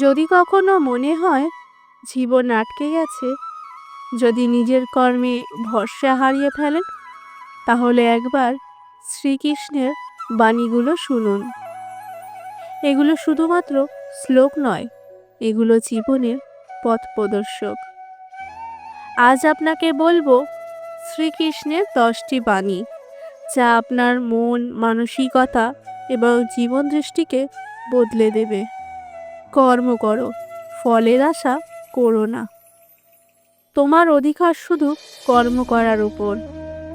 যদি কখনো মনে হয় জীবন আটকে গেছে, যদি নিজের কর্মে ভরসা হারিয়ে ফেলেন, তাহলে একবার শ্রীকৃষ্ণের বাণীগুলো শুনুন। এগুলো শুধুমাত্র শ্লোক নয়, এগুলো জীবনের পথ প্রদর্শক। আজ আপনাকে বলব শ্রীকৃষ্ণের দশটি বাণী, যা আপনার মন, মানসিকতা এবং জীবন দৃষ্টিকে বদলে দেবে। কর্ম করো, ফলের আশা করো না। তোমার অধিকার শুধু কর্ম করার উপর,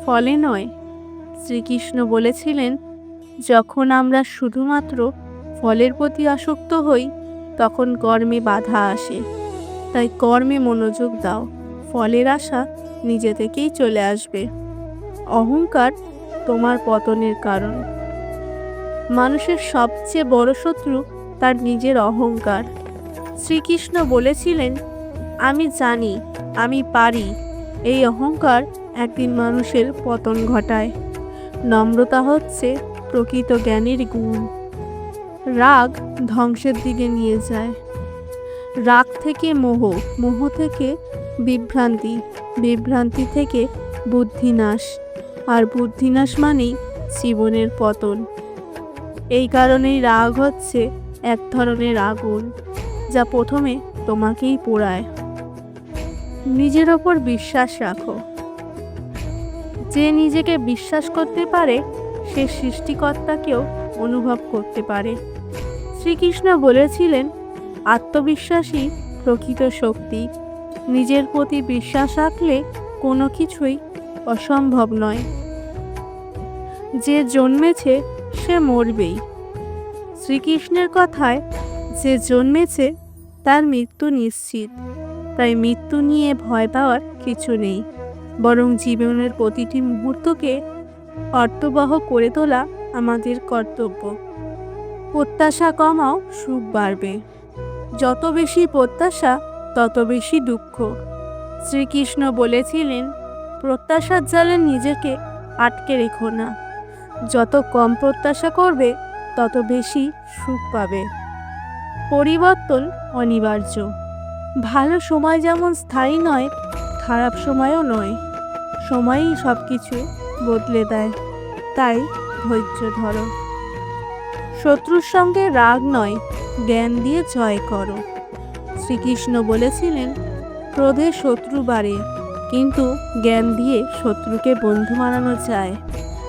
ফলে নয়। শ্রীকৃষ্ণ বলেছিলেন, যখন আমরা শুধুমাত্র ফলের প্রতি আসক্ত হই, তখন কর্মে বাধা আসে। তাই কর্মে মনোযোগ দাও, ফলের আশা নিজে থেকেই চলে আসবে। অহংকার তোমার পতনের কারণ। মানুষের সবচেয়ে বড় শত্রু তার নিজের অহংকার। শ্রীকৃষ্ণ বলেছিলেন, আমি জানি, আমি পারি। এই অহংকার একদিন মানুষের পতন ঘটায়। নম্রতা হচ্ছে প্রকৃত জ্ঞানের গুণ। রাগ ধ্বংসের দিকে নিয়ে যায়। রাগ থেকে মোহ মোহ থেকে বিভ্রান্তি বিভ্রান্তি থেকে বুদ্ধিনাশ। আর বুদ্ধিনাশ মানেই জীবনের পতন। এই কারণেই রাগ হচ্ছে এক ধরনের আগুন যা প্রথমে তোমাকেই পোড়ায়। নিজের ওপর বিশ্বাস রাখো। যে নিজেকে বিশ্বাস করতে পারে, সে সৃষ্টিকর্তাকেও অনুভব করতে পারে। শ্রীকৃষ্ণ বলেছিলেন আত্মবিশ্বাসী প্রকৃত শক্তি। নিজের প্রতি বিশ্বাস রাখলে কোনো কিছুই অসম্ভব নয়। যে জন্মেছে, সে মরবেই। শ্রীকৃষ্ণের কথায় যে জন্মেছে, তার মৃত্যু নিশ্চিত। তাই মৃত্যু নিয়ে ভয় পাওয়ার কিছু নেই। বরং জীবনের প্রতিটি মুহূর্তকে অর্থবহ করে তোলা আমাদের কর্তব্য। প্রত্যাশা কমাও, সুখ বাড়বে। যত বেশি প্রত্যাশা, তত বেশি দুঃখ। শ্রীকৃষ্ণ বলেছিলেন, প্রত্যাশার জালে নিজেকে আটকে রেখো না। যত কম প্রত্যাশা করবে তত বেশি সুখ পাবে। পরিবর্তন অনিবার্য। ভালো সময় যেমন স্থায়ী নয়, খারাপ সময়ও নয়। সময়ই সব কিছু বদলে দেয়। তাই ধৈর্য ধরো। শত্রুর সঙ্গে রাগ নয়, জ্ঞান দিয়ে জয় করো। শ্রীকৃষ্ণ বলেছিলেন, ক্রোধে শত্রু বাড়ে, কিন্তু জ্ঞান দিয়ে শত্রুকে বন্ধু বানানো যায়।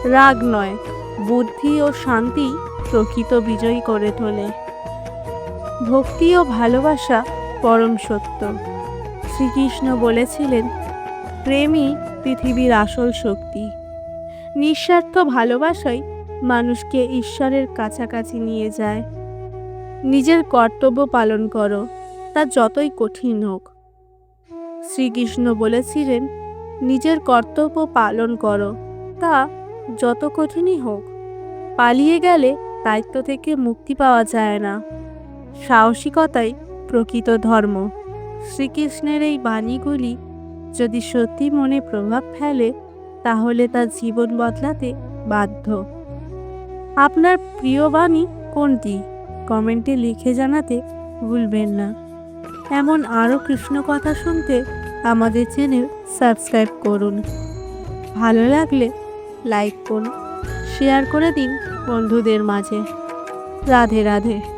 রাগ নয়, বুদ্ধি ও শান্তি প্রকৃত বিজয়ী করে তোলে। ভক্তি ও ভালোবাসা পরম সত্য। শ্রীকৃষ্ণ বলেছিলেন, প্রেমই পৃথিবীর আসল শক্তি। নিঃস্বার্থ ভালোবাসাই মানুষকে ঈশ্বরের কাছাকাছি নিয়ে যায়। নিজের কর্তব্য পালন করো, তা যতই কঠিন হোক। শ্রীকৃষ্ণ বলেছিলেন, নিজের কর্তব্য পালন করো, তা যত কঠিনই হোক। পালিয়ে গেলে দায়িত্ব থেকে মুক্তি পাওয়া যায় না। সাহসিকতাই প্রকৃত ধর্ম। শ্রীকৃষ্ণের এই বাণীগুলি যদি সত্যি মনে প্রভাব ফেলে, তাহলে তার জীবন বদলাতে বাধ্য। আপনার প্রিয় বাণী কোনটি? কমেন্টে লিখে জানাতে ভুলবেন না। এমন আরও কৃষ্ণ কথা শুনতে আমাদের চ্যানেল সাবস্ক্রাইব করুন। ভালো লাগলে লাইক করুন, শেয়ার করে দিন। বন্ধুদের মাঝে। রাধে রাধে।